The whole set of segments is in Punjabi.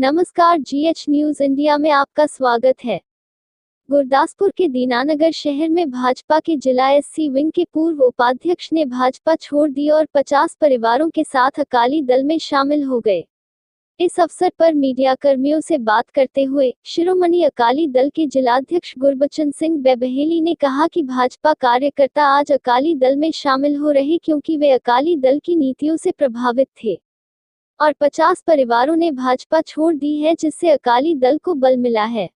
नमस्कार जीएच न्यूज़ इंडिया में आपका स्वागत है। गुरदासपुर के दीनानगर शहर में भाजपा के जिला एससी विंग के पूर्व उपाध्यक्ष ने भाजपा छोड़ दी और 50 परिवारों के साथ अकाली दल में शामिल हो गए। इस अवसर पर मीडिया कर्मियों से बात करते हुए शिरोमणि अकाली दल के जिलाध्यक्ष गुरबचन सिंह बेबहेली ने कहा कि भाजपा कार्यकर्ता आज अकाली दल में शामिल हो रहे क्योंकि वे अकाली दल की नीतियों से प्रभावित थे। और 50 परिवारों ने भाजपा छोड़ दी है जिससे अकाली दल को बल मिला है।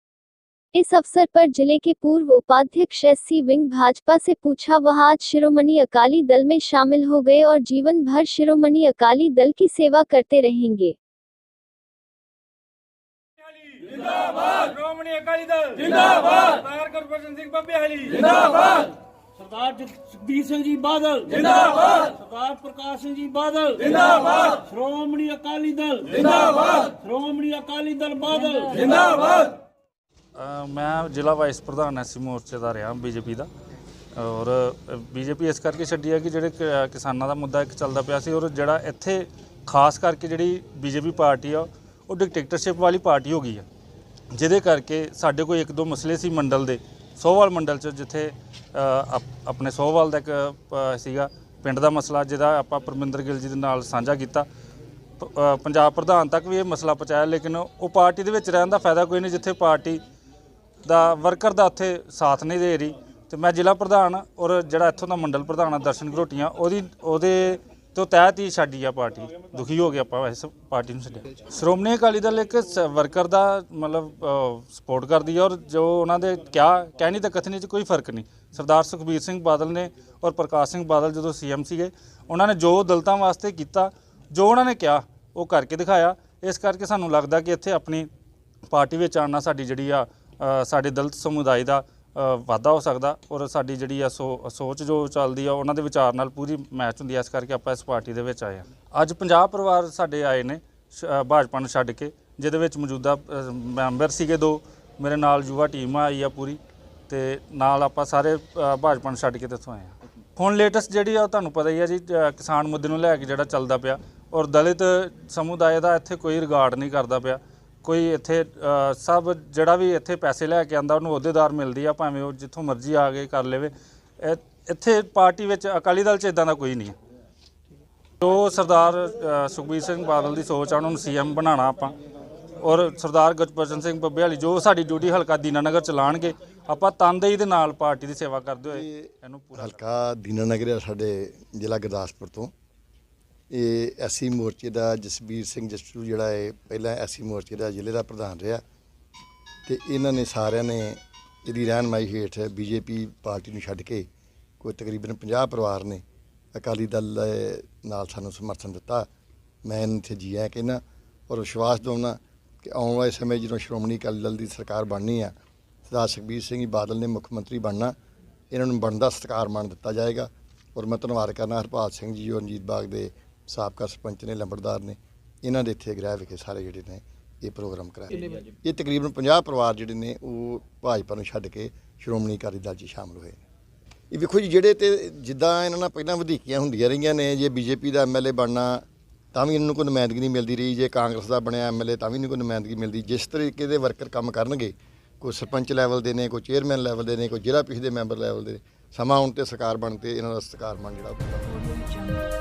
इस अवसर पर ज़िले के पूर्व उपाध्यक्ष एस सी विंग भाजपा से पूछा वह आज शिरोमणि अकाली दल में शामिल हो गए और जीवन भर शिरोमणि अकाली दल की सेवा करते रहेंगे। जिंदाबाद! शिरोमणि अकाली दल। जिंदाबाद! ਸਰਦਾਰ ਗੁਰਬਚਨ ਸਿੰਘ ਜੀ ਬਾਦਲ। ਜਿੰਦਾਬਾਦ। ਸਰਦਾਰ ਪ੍ਰਕਾਸ਼ ਸਿੰਘ ਜੀ ਬਾਦਲ। ਜਿੰਦਾਬਾਦ। ਸ਼੍ਰੋਮਣੀ ਅਕਾਲੀ ਦਲ। ਜਿੰਦਾਬਾਦ। ਸ਼੍ਰੋਮਣੀ ਅਕਾਲੀ ਦਲ ਬਾਦਲ। ਜਿੰਦਾਬਾਦ। ਮੈਂ ਜ਼ਿਲ੍ਹਾ ਵਾਈਸ ਪ੍ਰਧਾਨ ਐਸਸੀ ਮੋਰਚੇ ਦਾ ਰਿਹਾ ਬੀਜੇਪੀ ਦਾ। ਔਰ ਬੀਜੇਪੀ ਇਸ ਕਰਕੇ ਛੱਡੀ ਹੈ ਕਿ ਜਿਹੜੇ ਕਿਸਾਨਾਂ ਦਾ ਮੁੱਦਾ ਇੱਕ ਚੱਲਦਾ ਪਿਆ ਸੀ ਔਰ ਜਿਹੜਾ ਇੱਥੇ ਖਾਸ ਕਰਕੇ ਜਿਹੜੀ ਬੀਜੇਪੀ ਪਾਰਟੀ ਆ ਉਹ ਡਿਕਟੇਟਰਸ਼ਿਪ ਵਾਲੀ ਪਾਰਟੀ ਹੋ ਗਈ ਆ। ਜਿਹਦੇ ਕਰਕੇ ਸਾਡੇ ਕੋਲ ਇੱਕ ਦੋ ਮਸਲੇ ਸੀ ਮੰਡਲ ਦੇ। ਸੋਹਵਾਲ ਮੰਡਲ ਚ, ਜਿੱਥੇ ਆਪਣੇ ਸੋਹਵਾਲ ਦਾ ਇੱਕ ਸੀਗਾ, ਪਿੰਡ ਦਾ ਮਸਲਾ, ਜਿਹਦਾ ਆਪਾਂ ਪਰਮਿੰਦਰ ਗਿੱਲ ਜੀ ਦੇ ਨਾਲ ਸਾਂਝਾ ਕੀਤਾ। ਪੰਜਾਬ ਪ੍ਰਧਾਨ ਤੱਕ ਵੀ ਇਹ ਮਸਲਾ ਪਹੁੰਚਾਇਆ, ਲੇਕਿਨ ਉਹ ਪਾਰਟੀ ਦੇ ਵਿੱਚ ਰਹਿਣ ਦਾ ਫਾਇਦਾ ਕੋਈ ਨਹੀਂ, ਜਿੱਥੇ ਪਾਰਟੀ ਦਾ ਵਰਕਰ ਦਾ ਉੱਥੇ ਸਾਥ ਨਹੀਂ ਦੇ ਰਹੀ। ਤੇ ਮੈਂ ਜ਼ਿਲ੍ਹਾ ਪ੍ਰਧਾਨ ਔਰ ਜਿਹੜਾ ਇੱਥੋਂ ਦਾ ਮੰਡਲ ਪ੍ਰਧਾਨ ਆ, ਦਰਸ਼ਨ ਘਰੋਟੀਆਂ, ਉਹਦੀ, ਉਹਦੇ ਤੋਂ ਤਹਿਤ ਹੀ ਛੱਡੀ ਆ ਪਾਰਟੀ। ਦੁਖੀ ਹੋ ਗਿਆ ਆਪਾਂ ਇਸ ਪਾਰਟੀ ਨੂੰ ਛੱਡਿਆ। ਸ਼੍ਰੋਮਣੀ ਅਕਾਲੀ ਦਲ ਇੱਕ ਸ- ਵਰਕਰ ਦਾ ਮਤਲਬ ਸਪੋਰਟ ਕਰਦੀ ਆ ਔਰ ਜੋ ਉਹਨਾਂ ਦੇ ਕਿਹਾ ਕਹਿਣੀ ਤੇ ਕਥਨੀ 'ਚ ਕੋਈ ਫ਼ਰਕ ਨਹੀਂ। ਸਰਦਾਰ ਸੁਖਬੀਰ ਸਿੰਘ ਬਾਦਲ ਨੇ ਔਰ ਪ੍ਰਕਾਸ਼ ਸਿੰਘ ਬਾਦਲ ਜਦੋਂ ਸੀਐਮ ਸੀਗੇ ਉਹਨਾਂ ਨੇ ਜੋ ਦਲਤਾਂ ਵਾਸਤੇ ਕੀਤਾ ਜੋ ਉਹਨਾਂ ਨੇ ਕਿਹਾ ਉਹ ਕਰਕੇ ਦਿਖਾਇਆ। ਇਸ ਕਰਕੇ ਸਾਨੂੰ ਲੱਗਦਾ ਕਿ ਇੱਥੇ ਆਪਣੀ ਪਾਰਟੀ ਵਿੱਚ ਆਉਣ ਨਾਲ ਸਾਡੀ ਜਿਹੜੀ ਆ ਅ, ਸਾਡੇ ਦਲਿਤ ਸਮੁਦਾਇ ਦਾ ਵਾਧਾ ਹੋ ਸਕਦਾ ਔਰ ਸਾਡੀ ਜਿਹੜੀ ਆ ਸੋ ਸੋਚ ਜੋ ਚੱਲਦੀ ਆ ਉਹਨਾਂ ਦੇ ਵਿਚਾਰ ਨਾਲ ਪੂਰੀ ਮੈਚ ਹੁੰਦੀ ਆ ਇਸ ਕਰਕੇ ਆਪਾਂ ਇਸ ਪਾਰਟੀ ਦੇ ਵਿੱਚ ਆਏ ਆ। ਅੱਜ 50 ਪਰਿਵਾਰ ਸਾਡੇ ਆਏ ਨੇ ਸ਼- ਅ, ਭਾਜਪਾ ਨੂੰ ਛੱਡ ਕੇ ਜਿਹਦੇ ਵਿੱਚ ਮੌਜੂਦਾ ਅ, ਮੈਂਬਰ ਸੀਗੇ ਦੋ ਮੇਰੇ ਨਾਲ ਯੁਵਾ ਟੀਮ ਆਈ ਆ ਪੂਰੀ ਤੇ ਨਾਲ ਆਪਾਂ ਸਾਰੇ ਅ, ਭਾਜਪਾ ਨੂੰ ਛੱਡ ਕੇ ਇੱਥੋਂ ਆਏ ਆ। ਹੁਣ ਲੇਟੈਸਟ ਜਿਹੜੀ ਆ ਉਹ ਤੁਹਾਨੂੰ ਪਤਾ ਹੀ ਆ ਜੀ ਅ, ਕਿਸਾਨ ਮੁੱਦੇ ਨੂੰ ਲੈ ਕੇ ਜਿਹੜਾ ਚੱਲਦਾ ਪਿਆ ਔਰ ਦਲਿਤ ਸਮੁਦਾਇ ਦਾ ਇੱਥੇ ਕੋਈ ਰਿਗਾਰਡ ਨਹੀਂ ਕਰਦਾ ਪਿਆ। ਕੋਈ ਇੱਥੇ ਅ, ਸਭ ਜਿਹੜਾ ਵੀ ਇੱਥੇ ਪੈਸੇ ਲੈ ਕੇ ਆਂਦਾ ਉਹਨੂੰ ਅਹੁਦੇਦਾਰ ਮਿਲਦੀ ਆ ਭਾਵੇਂ ਉਹ ਜਿੱਥੋਂ ਮਰਜ਼ੀ ਆ ਕੇ ਕਰ ਲਵੇ। ਇਹ- ਇੱਥੇ ਪਾਰਟੀ ਵਿੱਚ ਅਕਾਲੀ ਦਲ 'ਚ ਇਦਾਂ ਦਾ ਕੋਈ ਨਹੀਂ ਹੈ ਜੋ ਸਰਦਾਰ ਅ, ਸੁਖਬੀਰ ਸਿੰਘ ਬਾਦਲ ਦੀ ਸੋਚ ਆ ਉਹਨਾਂ ਨੂੰ ਸੀਐਮ ਬਣਾਉਣਾ ਆਪਾਂ। ਔਰ ਸਰਦਾਰ ਗੁਰਬਚਨ ਸਿੰਘ ਬੱਬੇ ਵਾਲੀ ਜੋ ਸਾਡੀ ਡਿਊਟੀ ਹਲਕਾ ਦੀਨਾਨਗਰ ਚਲਾਣਗੇ ਆਪਾਂ ਤਨਦੇਹੀ ਦੇ ਨਾਲ ਪਾਰਟੀ ਦੀ ਸੇਵਾ ਕਰਦੇ ਹੋਏ ਇਹਨੂੰ ਪੂਰਾ ਹਲਕਾ ਦੀਨਾਨਗਰ ਹੈ ਸਾਡੇ ਜ਼ਿਲ੍ਹਾ ਗੁਰਦਾਸਪੁਰ ਤੋਂ। ਇਹ ਐਸੀ ਮੋਰਚੇ ਦਾ ਜਸਬੀਰ ਸਿੰਘ ਜਸਟੂ ਜਿਹੜਾ ਹੈ ਪਹਿਲਾਂ ਐਸੀ ਮੋਰਚੇ ਦਾ ਜ਼ਿਲ੍ਹੇ ਦਾ ਪ੍ਰਧਾਨ ਰਿਹਾ ਤੇ ਇਹਨਾਂ ਨੇ ਸਾਰਿਆਂ ਨੇ ਇਹਦੀ ਰਹਿਨਮਾਈ ਹੇਠ ਬੀਜੇਪੀ ਪਾਰਟੀ ਨੂੰ ਛੱਡ ਕੇ ਕੋਈ ਤਕਰੀਬਨ 50 ਪਰਿਵਾਰ ਨੇ ਅਕਾਲੀ ਦਲ ਨਾਲ ਸਾਨੂੰ ਸਮਰਥਨ ਦਿੱਤਾ। ਮੈਂ ਇੱਥੇ ਜੀ ਕਹਿੰਦਾ ਔਰ ਵਿਸ਼ਵਾਸ ਦਿਵਾਉਣਾ ਕਿ ਆਉਣ ਵਾਲੇ ਸਮੇਂ ਜਦੋਂ ਸ਼੍ਰੋਮਣੀ ਅਕਾਲੀ ਦਲ ਦੀ ਸਰਕਾਰ ਬਣਨੀ ਆ, ਸਰਦਾਰ ਸੁਖਬੀਰ ਸਿੰਘ ਬਾਦਲ ਨੇ ਮੁੱਖ ਮੰਤਰੀ ਬਣਨਾ, ਇਹਨਾਂ ਨੂੰ ਬਣਦਾ ਸਤਿਕਾਰ ਮਾਣ ਦਿੱਤਾ ਜਾਏਗਾ। ਔਰ ਮੈਂ ਧੰਨਵਾਦ ਕਰਨਾ ਹਰਪਾਲ ਸਿੰਘ ਜੀ ਔਰ ਰਣਜੀਤ ਬਾਗ ਦੇ ਸਾਬਕਾ ਸਰਪੰਚ ਨੇ ਲੰਬੜਦਾਰ ਨੇ ਇਹਨਾਂ ਦੇ ਇੱਥੇ ਗ੍ਰਹਿ ਵਿਖੇ ਸਾਰੇ ਜਿਹੜੇ ਨੇ ਇਹ ਪ੍ਰੋਗਰਾਮ ਕਰਾਇਆ ਇਹ ਤਕਰੀਬਨ 50 ਪਰਿਵਾਰ ਜਿਹੜੇ ਨੇ ਉਹ ਭਾਜਪਾ ਨੂੰ ਛੱਡ ਕੇ ਸ਼੍ਰੋਮਣੀ ਅਕਾਲੀ ਦਲ 'ਚ ਸ਼ਾਮਲ ਹੋਏ ਨੇ। ਇਹ ਵੇਖੋ ਜੀ ਜਿਹੜੇ ਤੇ ਜਿੱਦਾਂ ਇਹਨਾਂ ਨਾਲ ਪਹਿਲਾਂ ਵਧੀਕੀਆਂ ਹੁੰਦੀਆਂ ਰਹੀਆਂ ਨੇ ਜੇ ਬੀਜੇਪੀ ਦਾ ਐਮਐਲਏ ਬਣਨਾ ਤਾਂ ਵੀ ਇਹਨਾਂ ਨੂੰ ਕੋਈ ਨੁਮਾਇੰਦਗੀ ਨਹੀਂ ਮਿਲਦੀ ਰਹੀ। ਜੇ ਕਾਂਗਰਸ ਦਾ ਬਣਿਆ ਐਮਐਲਏ ਤਾਂ ਵੀ ਨਹੀਂ ਕੋਈ ਨੁਮਾਇੰਦਗੀ ਮਿਲਦੀ। ਜਿਸ ਤਰੀਕੇ ਦੇ ਵਰਕਰ ਕੰਮ ਕਰਨਗੇ ਕੋਈ ਸਰਪੰਚ ਲੈਵਲ ਦੇ ਨੇ ਕੋਈ ਚੇਅਰਮੈਨ ਲੈਵਲ ਦੇ ਨੇ ਕੋਈ ਜ਼ਿਲ੍ਹਾ ਪ੍ਰੀਸ਼ਦ ਦੇ ਮੈਂਬਰ ਲੈਵਲ ਦੇ ਸਮਾਂ ਹੁਣ ਤੇ ਸਰਕਾਰ ਬਣ ਤੇ ਇਹਨਾਂ ਦਾ ਸਤਿਕਾਰ ਮਾਨ ਜਿਹੜਾ।